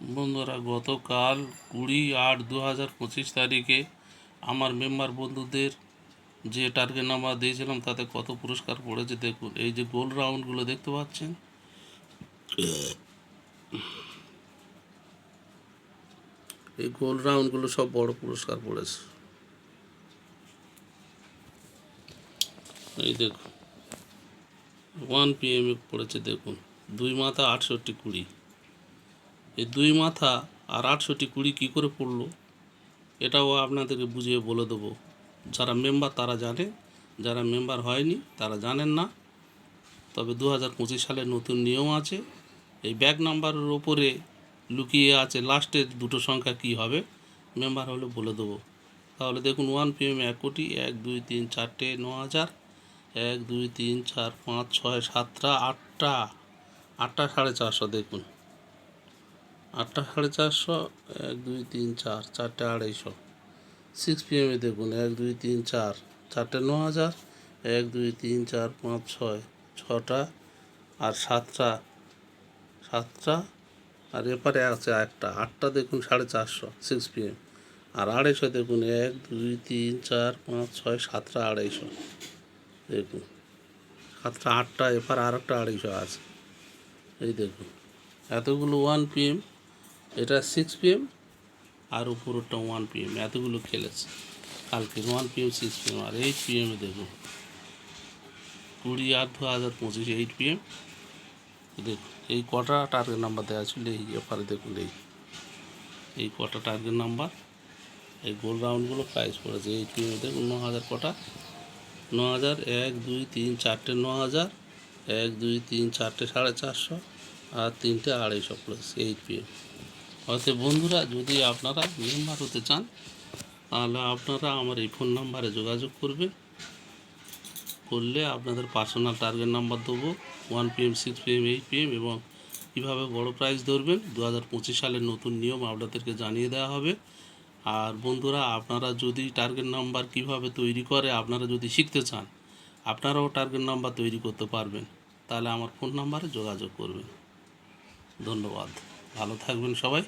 বন্ধুরা, গতকাল কুড়ি আট দু হাজার পঁচিশ তারিখে আমার মেম্বার বন্ধুদের যে টার্গেট নাম্বার দিয়েছিলাম, তাতে কত পুরস্কার পড়েছে দেখুন। এই যে গোল রাউন্ডগুলো দেখতে পাচ্ছেন? এই গোল রাউন্ডগুলো সব বড় পুরস্কার পড়েছে। এই দেখুন ওয়ান পিএমে পড়েছে দেখুন, দুই মাথা আটষট্টি কুড়ি। এই দুই মাথা আর আটষট্টি কুড়ি কী করে পড়ল? এটাও আপনাদেরকে বুঝিয়ে বলে দেবো। যারা মেম্বার তারা জানে, যারা মেম্বার হয়নি তারা জানেন না। তবে দু হাজার পঁচিশ সালের নতুন নিয়ম আছে। এই ব্যাক নাম্বারের ওপরে লুকিয়ে আছে লাস্টের দুটো সংখ্যা কী হবে? মেম্বার হলে বলে দেবো। তাহলে দেখুন ওয়ান পিএম এক কোটি, এক, দুই, তিন চারটে ন হাজার, এক, দুই, তিন, চার, পাঁচ, ছয়, সাতটা, আটটা আটটা সাড়ে চারশো দেখুন। আটটা সাড়ে চারশো, এক, দুই, তিন, চার, চারটে আড়াইশো। সিক্স পিএমে দেখুন, এক, দুই, তিন, চার, চারটে ন হাজার, এক, দুই, তিন, চার, পাঁচ, ছয়, ছটা আর সাতটা সাতটা আর এপারে আছে একটা আটটা দেখুন সাড়ে চারশো সিক্স পিএম আর আড়াইশো দেখুন, এক, দুই, তিন, চার, পাঁচ, ছয়, সাতটা আড়াইশো। দেখুন, সাতটা, আটটা, এপার আর একটা আড়াইশো আছে। এই দেখুন, এতগুলো ওয়ান পিএম এটা সিক্স পিএম আর উপরটা ওয়ান পিএম এতগুলো খেলেছে। কালকে ওয়ান পিএম সিক্স পিএম আর এইট পিএমে দেখুন কুড়ি আট দু হাজার পঁচিশ এইট পিএম দেখুন এই কটা টার্গেট নাম্বার দেওয়া ছিল, এই ব্যাপারে দেখুন, এই। এই কটা টার্গেট নাম্বার এই গোল রাউন্ডগুলো প্রাইস পড়েছে এইট পিএমে দেখুন, ন হাজার কটা। ন হাজার, এক, দুই, তিন, চারটে ন হাজার, এক, দুই, তিন, চারটে সাড়ে চারশো, আর তিনটে আড়াইশো প্লাস এইট পিএম অতএব বন্ধুরা, যদি আপনারা মেম্বার হতে চান, তাহলে আপনারা আমার এই ফোন নাম্বারে যোগাযোগ করবেন। করলে আপনাদের পার্সোনাল টার্গেট নাম্বার দেবো, one PM, six PM, eight PM এবং কীভাবে বড় প্রাইজ ধরবেন। দু হাজার পঁচিশ সালের নতুন নিয়ম আপনাদেরকে জানিয়ে দেওয়া হবে। আর বন্ধুরা, আপনারা যদি টার্গেট নাম্বার কীভাবে তৈরি করে, আপনারা যদি শিখতে চান, আপনারাও টার্গেট নাম্বার তৈরি করতে পারবেন। তাহলে আমার ফোন নাম্বারে যোগাযোগ করবেন। ধন্যবাদ। ভালো থাকবেন সবাই।